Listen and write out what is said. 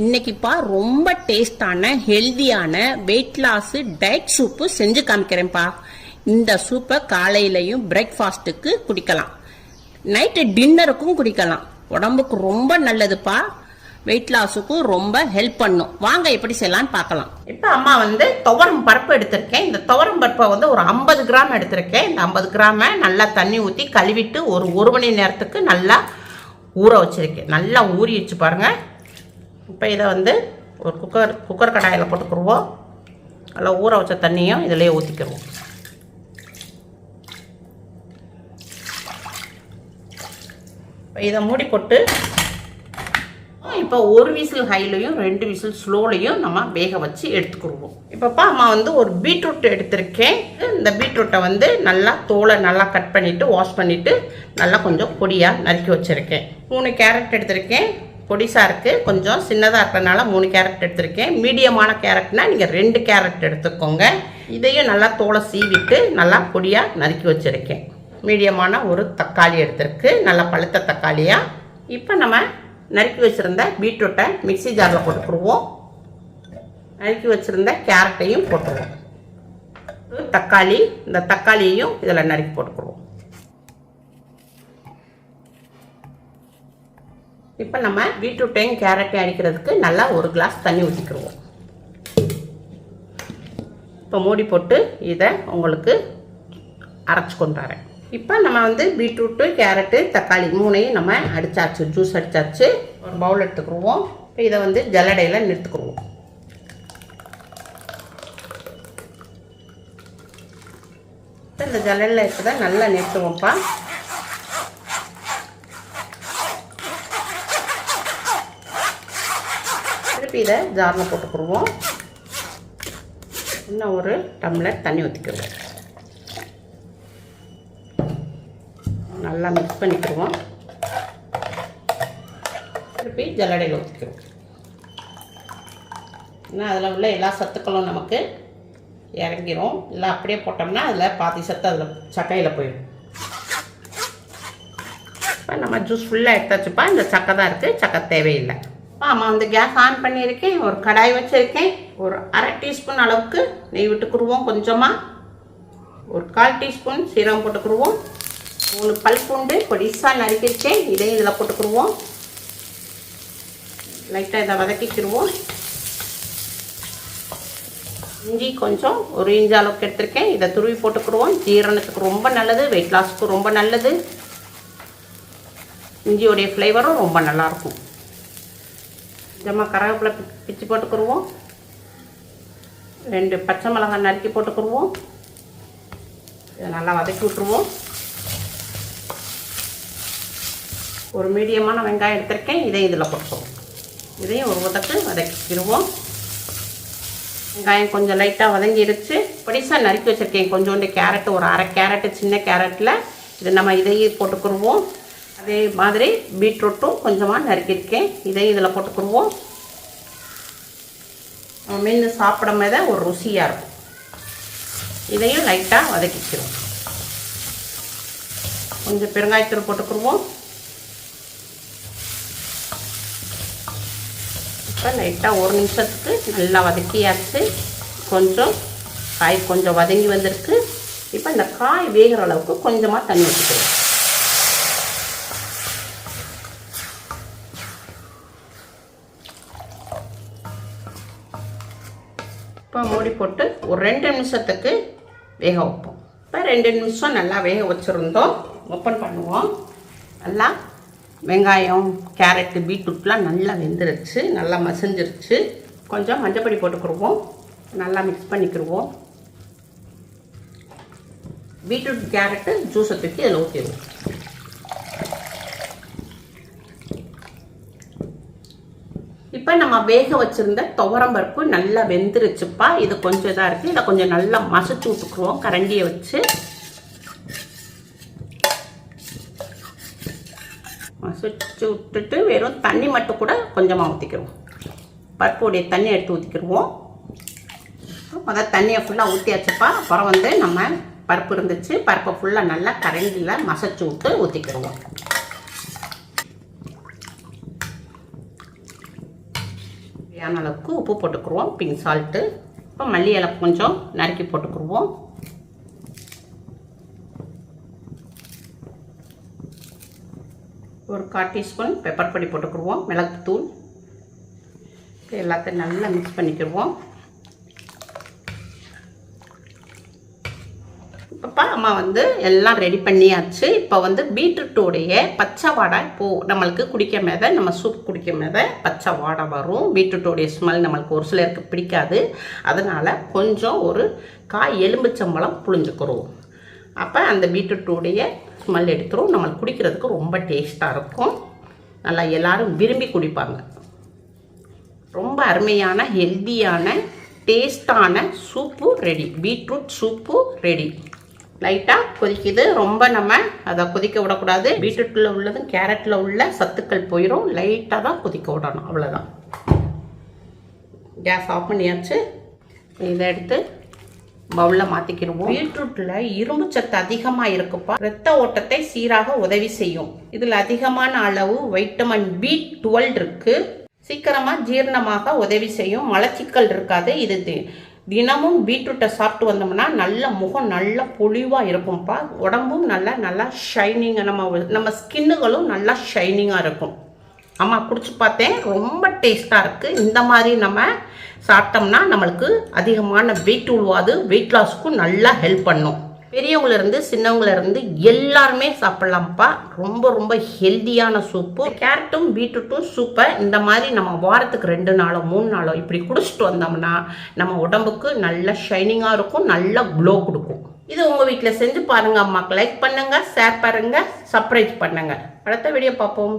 இன்னைக்குப்பா ரொம்ப டேஸ்டான ஹெல்தியான வெயிட் லாஸ் டயட் சூப்பு செஞ்சு காமிக்கிறேன்ப்பா இந்த சூப்பை காலையிலையும் பிரேக்ஃபாஸ்ட்டுக்கு குடிக்கலாம். நைட்டு டின்னருக்கும் குடிக்கலாம். உடம்புக்கு ரொம்ப நல்லதுப்பா வெயிட் லாஸுக்கும் ரொம்ப ஹெல்ப் பண்ணும். வாங்க எப்படி செய்யலாம்னு பார்க்கலாம். இப்போ அம்மா வந்து துவரம் பருப்பு எடுத்திருக்கேன். இந்த துவரம் பருப்பை வந்து ஒரு ஐம்பது கிராம் எடுத்திருக்கேன். இந்த ஐம்பது கிராமை நல்லா தண்ணி ஊற்றி கழுவிட்டு ஒரு ஒரு மணி நேரத்துக்கு நல்லா ஊற வச்சிருக்கேன். நல்லா ஊறி வச்சு பாருங்கள் இப்போ இதை வந்து ஒரு குக்கர் குக்கர் கடாயில் போட்டுக்கிடுவோம் நல்லா ஊற வச்ச தண்ணியும் இதிலே ஊற்றிக்கிடுவோம் இப்போ இதை மூடி போட்டு இப்போ ஒரு விசில் ஹைலையும் ரெண்டு விசில் ஸ்லோலையும் நம்ம வேக வச்சு எடுத்துக்கிடுவோம் இப்போப்பா அம்மா வந்து ஒரு பீட்ரூட் எடுத்திருக்கேன். இந்த பீட்ரூட்டை வந்து நல்லா தோலை நல்லா கட் பண்ணிவிட்டு வாஷ் பண்ணிவிட்டு நல்லா கொஞ்சம் பொடியாக நறுக்கி வச்சுருக்கேன். மூணு கேரட் எடுத்திருக்கேன். பொடிசாக இருக்குது கொஞ்சம் சின்னதாக இருக்கிறனால மூணு கேரட் எடுத்திருக்கேன். மீடியமான கேரட்னால் நீங்கள் ரெண்டு கேரட் எடுத்துக்கோங்க. இதையும் நல்லா தோலை சீவிட்டு நல்லா பொடியாக நறுக்கி வச்சுருக்கேன். மீடியமான ஒரு தக்காளி எடுத்திருக்கு. நல்லா பழுத்த தக்காளியாக இப்போ நம்ம நறுக்கி வச்சுருந்த பீட்ரூட்டை மிக்ஸி ஜாரில் போட்டுக்கிடுவோம் நறுக்கி வச்சுருந்த கேரட்டையும் போட்டுருவோம். தக்காளி இந்த தக்காளியையும் இதில் நறுக்கி போட்டுக்கிடுவோம் இப்போ நம்ம பீட்ரூட்டையும் கேரட்டையும் அடிக்கிறதுக்கு நல்லா ஒரு கிளாஸ் தண்ணி ஊற்றிக்கிடுவோம் இப்போ மூடி போட்டு இதை உங்களுக்கு அரைச்சி கொண்டு வரேன். இப்போ நம்ம வந்து பீட்ரூட்டு கேரட்டு தக்காளி மூணையும் நம்ம அடிச்சாச்சு ஜூஸ் அடித்தாச்சு ஒரு பவுல் எடுத்துக்கிடுவோம் இப்போ இதை வந்து ஜல்லடையில் நிறுத்துக்கிடுவோம் இந்த ஜல்லடையில் இருக்கிறத நல்லா நிறுத்துவோம்ப்பா. திருப்பி இதை ஜாரில் போட்டுக்கிடுவோம் இன்னும் ஒரு டம்ளர் தண்ணி ஊற்றிக்கிடுவோம் நல்லா மிக்ஸ் பண்ணிக்கிடுவோம் திருப்பி ஜல்லடையில் ஊற்றிக்கிடுவோம் ஏன்னா அதில் உள்ள எல்லா சத்துக்களும் நமக்கு இறங்கிரும். இல்லை அப்படியே போட்டோம்னா அதில் பாதி சத்து அதில் சக்கையில் போயிடும் இப்போ நம்ம ஜூஸ் ஃபுல்லாக எடுத்து வச்சுப்பா. இந்த சக்கை தான் இருக்குது சக்கை தேவையில்லை. ஆமாம் வந்து கேஸ் ஆன் பண்ணியிருக்கேன் ஒரு கடாய் வச்சுருக்கேன் ஒரு அரை டீஸ்பூன் அளவுக்கு நெய் விட்டுக்குருவோம் கொஞ்சமாக ஒரு கால் டீஸ்பூன் சீரகம் போட்டுக்குருவோம். மூணு பல் பூண்டு பொடிசாக நறுக்கிருக்கேன் இதையும் இதில் போட்டுக்கிடுவோம் லைட்டாக இதை வதக்கிக்கிடுவோம் இஞ்சி கொஞ்சம் ஒரு இஞ்சி அளவுக்கு எடுத்திருக்கேன். இதை துருவி போட்டுக்கிடுவோம் ஜீரணத்துக்கு ரொம்ப நல்லது வெயிட் லாஸ்க்கு ரொம்ப நல்லது. இஞ்சியோடைய ஃப்ளேவரும் ரொம்ப நல்லாயிருக்கும் கொஞ்சமாக கருவேப்பிலை பிச்சு போட்டுக்கிடுவோம் ரெண்டு பச்சை மிளகாய் நறுக்கி போட்டுக்கிடுவோம் இதை நல்லா வதக்கி விட்ருவோம் ஒரு மீடியமான வெங்காயம் எடுத்திருக்கேன். இதை இதில் போட்டுருவோம் இதையும் ஒரு உதக்கு வதக்கிடுவோம் வெங்காயம் கொஞ்சம் லைட்டாக வதங்கிடுச்சு பொடிசாக நறுக்கி வச்சுருக்கேன். கொஞ்சோண்டு கேரட்டு ஒரு அரை கேரட்டு சின்ன கேரட்டில். இது நம்ம இதையும் போட்டுக்கிடுவோம் அதே மாதிரி பீட்ரூட்டும் கொஞ்சமாக நறுக்கியிருக்கேன். இதையும் இதில் போட்டுக்கிடுவோம் நம்ம மீன் சாப்பிடும் போதே ஒரு ருசியாக இருக்கும். இதையும் லைட்டாக வதக்கிக்கிறோம். கொஞ்சம் பெருங்காயத்தூள் போட்டுக்கிடுவோம் இப்போ லைட்டாக ஒரு நிமிஷத்துக்கு நல்லா வதக்கியாச்சு. கொஞ்சம் காய் கொஞ்சம் வதங்கி வந்திருக்கு. இப்போ இந்த காய் வேகிற அளவுக்கு கொஞ்சமாக தண்ணி வச்சுக்கிறோம் இப்போ மூடி போட்டு ஒரு ரெண்டு நிமிஷத்துக்கு வேக வைப்போம். இப்போ ரெண்டு நிமிஷம் நல்லா வேக வச்சுருந்தோம். ஓப்பன் பண்ணுவோம். நல்லா வெங்காயம் கேரட்டு பீட்ரூட்லாம் நல்லா வெந்துருச்சு. நல்லா மசிஞ்சிருச்சு. கொஞ்சம் மஞ்சப்பொடி போட்டுக்கிடுவோம். நல்லா மிக்ஸ் பண்ணிக்கிடுவோம். பீட்ரூட் கேரட்டு ஜூஸை தூக்கி அதில் ஊற்றிடுவோம் இப்போ நம்ம வேக வச்சுருந்த துவரம் பருப்பு நல்லா வெந்துருச்சுப்பா. இது கொஞ்சம் இதாக இருக்குது இதை கொஞ்சம் நல்லா மசிச்சு விட்டுக்குருவோம் கரண்டியை வச்சு. மசிச்சு விட்டுட்டு வெறும் தண்ணி மட்டும் கூட கொஞ்சமாக ஊற்றிக்கிடுவோம் பருப்புடைய தண்ணி எடுத்து ஊற்றிக்கிடுவோம் முதல் தண்ணியை ஃபுல்லாக ஊற்றியாச்சுப்பா அப்புறம் வந்து நம்ம பருப்பு இருந்துச்சு. பருப்பை ஃபுல்லாக நல்லா கரண்டியில் மசச்சு விட்டு ஊற்றிக்கிடுவோம் தேவையான அளவுக்கு உப்பு போட்டுக்குருவோம். பிங்க் சால்ட்டு இப்போ மல்லி இலை கொஞ்சம் நறுக்கி போட்டுக்குருவோம். ஒரு கால் டீஸ்பூன் பெப்பர் பொடி போட்டுக்குருவோம். மிளகுத்தூள். எல்லாத்தையும் நல்லா மிக்ஸ் பண்ணிக்கிடுவோம் அப்பா அம்மா வந்து எல்லாம் ரெடி பண்ணியாச்சு. இப்போ வந்து பீட்ரூட்டோடைய பச்சை வாடை இப்போது நம்மளுக்கு குடிக்க மேத நம்ம சூப் குடிக்க மேத பச்சை வாடை வரும். பீட்ரூட்டோடைய ஸ்மெல் நம்மளுக்கு ஒரு சிலருக்கு பிடிக்காது. அதனால் கொஞ்சம் ஒரு காய் எலும்புச்சம்பளம் புழிஞ்சுக்கிறோம். அப்போ அந்த பீட்ரூட்டோடைய ஸ்மெல் எடுத்துரும். நம்மளுக்கு குடிக்கிறதுக்கு ரொம்ப டேஸ்ட்டாக இருக்கும். நல்லா எல்லோரும் விரும்பி குடிப்பாங்க. ரொம்ப அருமையான ஹெல்த்தியான டேஸ்டான soup ready beetroot soup ready லைட்டாக கொதிக்குது. ரொம்ப நம்ம அதை கொதிக்க விடக்கூடாது. பீட்ரூட்டில் உள்ளதும் கேரட்டில் உள்ள சத்துக்கள் போயிடும் லைட்டாக தான் கொதிக்க விடணும். அவ்வளோதான் கேஸ் ஆஃப் பண்ணியாச்சு. இதை எடுத்து பவுலில் மாற்றிக்கிடுவோம் பீட்ரூட்டில் இரும்பு சத்து அதிகமாக இருக்குப்பா. ரத்த ஓட்டத்தை சீராக உதவி செய்யும். இதில் அதிகமான அளவு வைட்டமின் பி டுவெல் இருக்கு. சீக்கிரமாக ஜீரணமாக உதவி செய்யும். மலச்சிக்கல் இருக்காது. இது தினமும் பீட்ரூட்டை சாப்பிட்டு வந்தோம்னா நல்ல முகம் நல்லா பொலிவாக இருக்கும்ப்பா. உடம்பும் நல்லா நல்லா ஷைனிங்காக நம்ம நம்ம ஸ்கின்னுகளும் நல்லா ஷைனிங்காக இருக்கும். ஆமாம் குடிச்சு பார்த்தேன். ரொம்ப டேஸ்ட்டாக இருக்குது இந்த மாதிரி நம்ம சாப்பிட்டோம்னா நம்மளுக்கு அதிகமான வெயிட் உழுவாது. வெயிட் லாஸ்க்கும் நல்லா ஹெல்ப் பண்ணும். பெரியவங்கள இருந்து சின்னவங்கள இருந்து எல்லாருமே சாப்பிட்லாம்ப்பா. ரொம்ப ரொம்ப ஹெல்தியான சூப்பு. கேரட்டும் பீட்ரூட்டும் சூப்பை இந்த மாதிரி நம்ம வாரத்துக்கு ரெண்டு நாளோ மூணு நாளோ இப்படி குடிச்சிட்டு வந்தோம்னா நம்ம உடம்புக்கு நல்ல ஷைனிங்காக இருக்கும் நல்ல க்ளோ கொடுக்கும். இது உங்கள் வீட்டில் செஞ்சு பாருங்கள் அம்மாக்கு லைக் பண்ணுங்கள் ஷேர் பாருங்க சப்ரைஸ் பண்ணுங்கள் அடுத்த வீடியோ பார்ப்போம்.